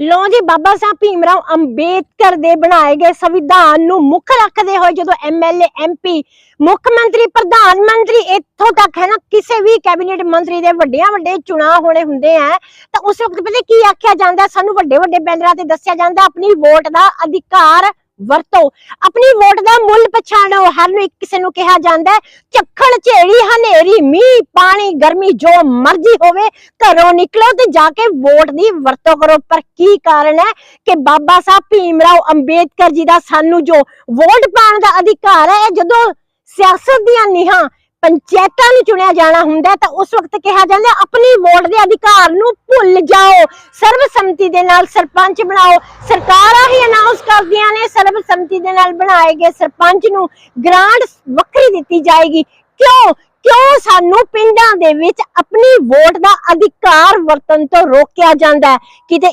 ਲੋ ਜੀ, ਬਾਬਾ ਸਾਹਿਬ ਭੀਮਰਾਓ ਅੰਬੇਦਕਰ ਦੇ ਬਣਾਏ ਗਏ ਸੰਵਿਧਾਨ ਨੂੰ ਮੁੱਖ ਰੱਖਦੇ ਹੋਏ ਜਦੋਂ ਐਮਐਲਏ ਐਮਪੀ ਮੁੱਖ ਮੰਤਰੀ, ਪ੍ਰਧਾਨ ਮੰਤਰੀ ਇੱਥੋਂ ਤੱਕ ਹੈ ਨਾ, ਕਿਸੇ ਵੀ ਕੈਬਨਿਟ ਮੰਤਰੀ ਦੇ ਵੱਡਿਆਂ ਵੱਡੇ ਚੁਣਾਵ ਹੋਣੇ ਹੁੰਦੇ ਆ, ਤਾਂ ਉਸ ਵਕਤ ਪਤਾ ਕੀ ਆਖਿਆ ਜਾਂਦਾ? ਸਾਨੂੰ ਵੱਡੇ ਵੱਡੇ ਬੈਨਰਾਂ ਤੇ ਦੱਸਿਆ ਜਾਂਦਾ, ਆਪਣੀ ਵੋਟ ਦਾ ਅਧਿਕਾਰ ਵਰਤੋ। ਆਪਣੀ ਵੋਟ ਦਾ ਮੁੱਲ ਪਛਾਣੋ। ਹਰ ਨੂੰ ਕਿਸੇ ਨੂੰ ਕਿਹਾ ਜਾਂਦਾ ਝੱਖੜ ਝੇੜੀ ਹਨੇਰੀ, ਮੀਂਹ, ਪਾਣੀ, ਗਰਮੀ, ਜੋ ਮਰਜ਼ੀ ਹੋਵੇ, ਘਰੋਂ ਨਿਕਲੋ ਤੇ ਜਾ ਕੇ ਵੋਟ ਦੀ ਵਰਤੋਂ ਕਰੋ। ਪਰ ਕੀ ਕਾਰਨ ਹੈ ਕਿ ਬਾਬਾ ਸਾਹਿਬ ਭੀਮਰਾਓ ਅੰਬੇਦਕਰ ਜੀ ਦਾ ਸਾਨੂੰ ਜੋ ਵੋਟ ਪਾਉਣ ਦਾ ਅਧਿਕਾਰ ਹੈ ਜਦੋਂ ਸਿਆਸਤ ਦੀਆਂ ਨੀਹਾਂ ਪੰਚਾਇਤਾਂ ਨੂੰ ਚੁਣਿਆ ਜਾਣਾ ਹੁੰਦਾ ਤਾਂ ਉਸ ਵਕਤ ਕਿਹਾ ਜਾਂਦਾ ਆਪਣੀ ਵੋਟ ਦੇ ਅਧਿਕਾਰ ਨੂੰ ਭੁੱਲ ਜਾਓ। ਸਰਬਸੰਮਤੀ ਦੇ ਨਾਲ ਸਰਪੰਚ ਬਣਾਓ। ਸਰਕਾਰ ਅਨਾਉਂਸ ਕਰਦੀਆਂ ਨੇ ਸਰਬਸੰਮਤੀ ਦੇ ਨਾਲ ਬਣਾਏ ਗਏ ਸਰਪੰਚ ਨੂੰ ਗ੍ਰਾਂਟ ਵੱਖਰੀ ਦਿੱਤੀ ਜਾਏਗੀ। ਕਿਉਂ? ਕਿਉਂ ਸਾਨੂੰ ਪਿੰਡਾਂ ਦੇ ਵਿੱਚ ਆਪਣੀ ਵੋਟ ਦਾ ਅਧਿਕਾਰ ਵਰਤਣ ਤੋਂ ਰੋਕਿਆ ਜਾਂਦਾ ਹੈ? ਕਿਤੇ